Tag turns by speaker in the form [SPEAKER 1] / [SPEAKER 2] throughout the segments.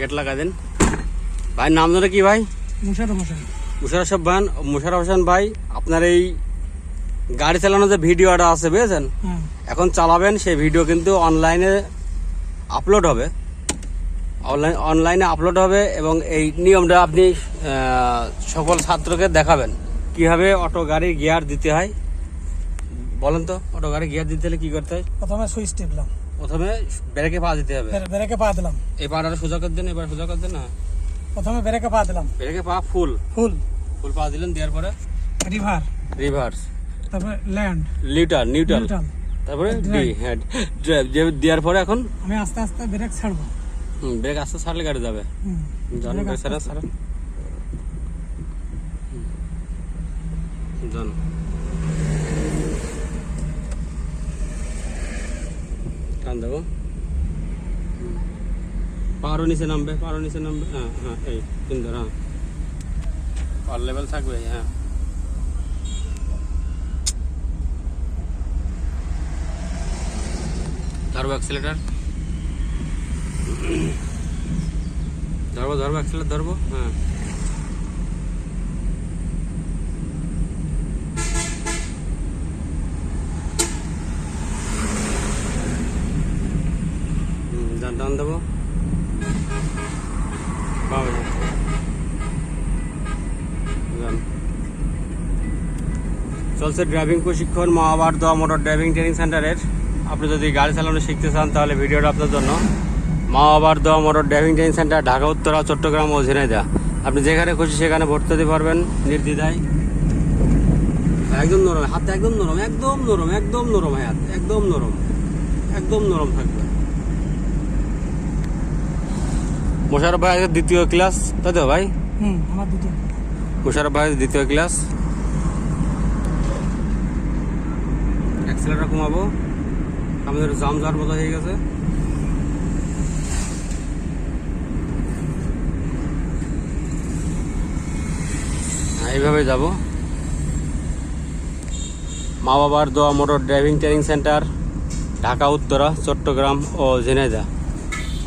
[SPEAKER 1] Gate লাগা দেন। ভাই নাম ধরে কি ভাই?
[SPEAKER 2] মুশারফ হোসেন।
[SPEAKER 1] মুশারফ মুশারফ হোসেন ভাই আপনার এই গাড়ি চালানোর যে ভিডিওটা আছে বুঝেছেন?
[SPEAKER 2] হ্যাঁ।
[SPEAKER 1] এখন চালাবেন সেই ভিডিও কিন্তু অনলাইনে আপলোড হবে। অনলাইন অনলাইনে আপলোড হবে এবং এই নিয়মটা আপনি সকল ছাত্রকে দেখাবেন। কীভাবে অটো গাড়ির গিয়ার দিতে হয়? বলেন তো অটো গাড়ি গিয়ার দিতে হলে কি করতে হয়?
[SPEAKER 2] প্রথমে সুইচ টিপলাম।
[SPEAKER 1] প্রথমে ব্রেকে পা দিতে হবে।
[SPEAKER 2] ব্রেকে পা দিলাম।
[SPEAKER 1] এই পাটা সোজা করে দেন এবার সোজা করে দেন না?
[SPEAKER 2] প্রথমে ব্রেকে পা দিলাম।
[SPEAKER 1] ব্রেকে পা ফুল।
[SPEAKER 2] ফুল।
[SPEAKER 1] ফুল পা দিলেন দেওয়ার পরে?
[SPEAKER 2] রিভার।
[SPEAKER 1] রিভার্স।
[SPEAKER 2] তারপরে ল্যান্ড।
[SPEAKER 1] লিটার নিউট্রাল তারপরে ডি. হ্যাঁ ড্রাইভ যে দেওয়ার পরে এখন?
[SPEAKER 2] আমি আস্তে আস্তে ব্রেক ছাড়বো।
[SPEAKER 1] হুম, ব্রেক আস্তে ছাড়লে গাড়ি যাবে।
[SPEAKER 2] হুম।
[SPEAKER 1] জানো
[SPEAKER 2] ব্রেক
[SPEAKER 1] ছাড়া। ছাড়া। জানো। দেবো। পাহাড়ও নিচে নামবে পাহাড়ও নিচে নামবে। হ্যাঁ হ্যাঁ এই সুন্দর হ্যাঁ। পার লেভেল থাকবে হ্যাঁ। ধরবো অ্যাক্সিলেটার ধরবো ধরবো অ্যাক্সিলেটার ধরবো? হ্যাঁ হুম, ডান দেবো। চলছে ড্রাইভিং প্রশিক্ষণ মহাবার দোয়া মোটর ড্রাইভিং ট্রেনিং সেন্টারের। আপনি যদি গাড়ি চালানো শিখতে চান, তাহলে ভিডিওটা আপনার জন্য। মহাবার দোয়া motor driving training centre, Dhaka, Uttara, Chattogram ও ঝিনাইদা আপনি যেখানে খুশি সেখানে ভর্তি হতে পারবেন, নির্দ্বিধায়। একদম নরম, হাত একদম নরম একদম নরম একদম নরম হাত একদম নরম। একদম নরম থাকবে। মোশারফ ভাই দ্বিতীয় ক্লাস। তাই তো ভাই?
[SPEAKER 2] হুম আমার দুটো
[SPEAKER 1] মোশারফ ভাই দ্বিতীয় ক্লাস। অ্যাক্সেলারটা কমাবো আমাদের জাম যাওয়ার মতো হয়ে গেছে। এইভাবে যাব। মা বাবার দোয়া motor driving training centre Dhaka Uttara Chattogram ও ঝিনাইদা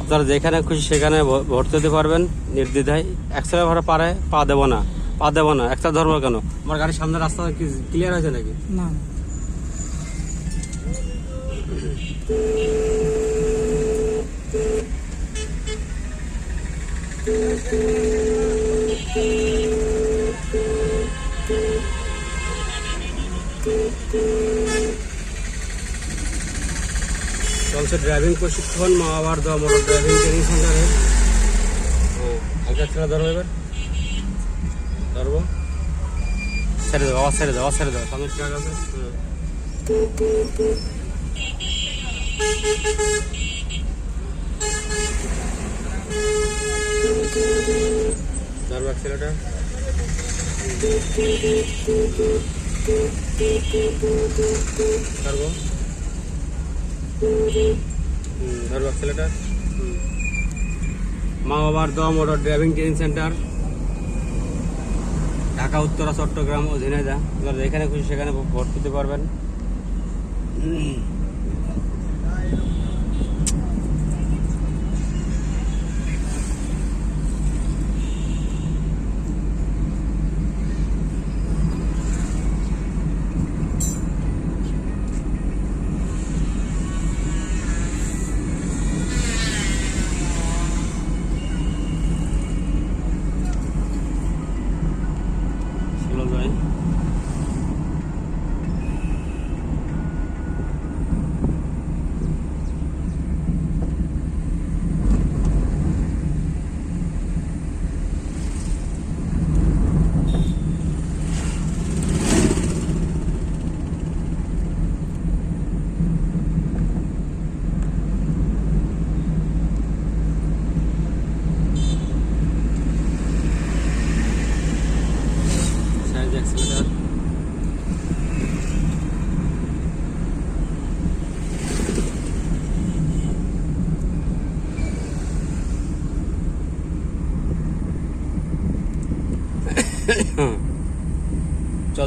[SPEAKER 1] আপনারা যেখানে খুশি সেখানে ভর্তি হতে পারবেন নির্দ্বিধায়। একসাথে ভাড়া পারে পা দেবো না। পা দেবো না একটা ধরবো কেন? আমার গাড়ির সামনে রাস্তা কি ক্লিয়ার হয়েছে নাকি?
[SPEAKER 2] না।
[SPEAKER 1] চলছে ড্রাইভিং প্রশিক্ষণ, মা বাবার দেওয়া মোটর ড্রাইভিং ট্রেনিং সেন্টারে হালকা ছেড়ে ধরবো এবার। ধরবো। ছেড়ে দেবো ছেড়ে দেবো ছেড়ে দেবো সামনে ট্রাক আছে। ধরবো অ্যাক্সিলেটার ধরবো। হুম, ধরবো মা বাবার দম motor driving training centre. Dhaka Uttara Chattogram ও ঝিনাইদা যেখানে খুশি সেখানে ভর্তি হতে পারবেন।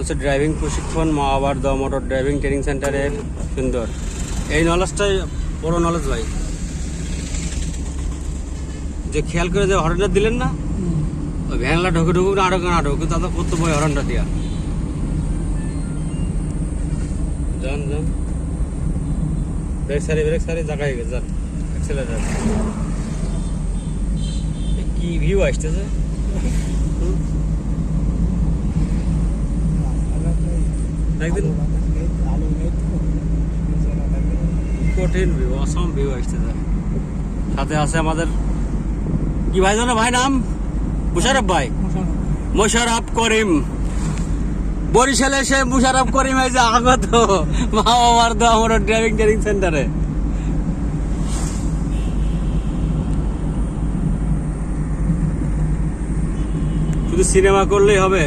[SPEAKER 1] চলছে ড্রাইভিং প্রশিক্ষণ মা আবার দ মোটর ড্রাইভিং ট্রেনিং সেন্টারের সুন্দর। এই নলেজটাই বড় নলেজ ভাই। যে খেয়াল করে যে হরেনটা দিলেন না ওই ভ্যানলা ঢুকে ঢুকুক না আটক না কিন্তু তাদের কর্তব্য হরেনটা দিয়া। যান যান। ব্রেক সারি ব্রেক সারি জায়গায় গেছে যান। অ্যাক্সেলারেটার কি ভিউ আসতেছে হুম? একদিন কঠিন ভিউ অসম ভিউ আসতেছে সাথে আছে আমাদের, কি ভাই জানো ভাই নাম? মুশারফ ভাই। মোশারফ করিম। বরিশালে সে মুশারফ করিম এই যে আগত মা আমার তো আমার ড্রাইভিং ট্রেনিং সেন্টারে শুধু সিনেমা করলেই হবে।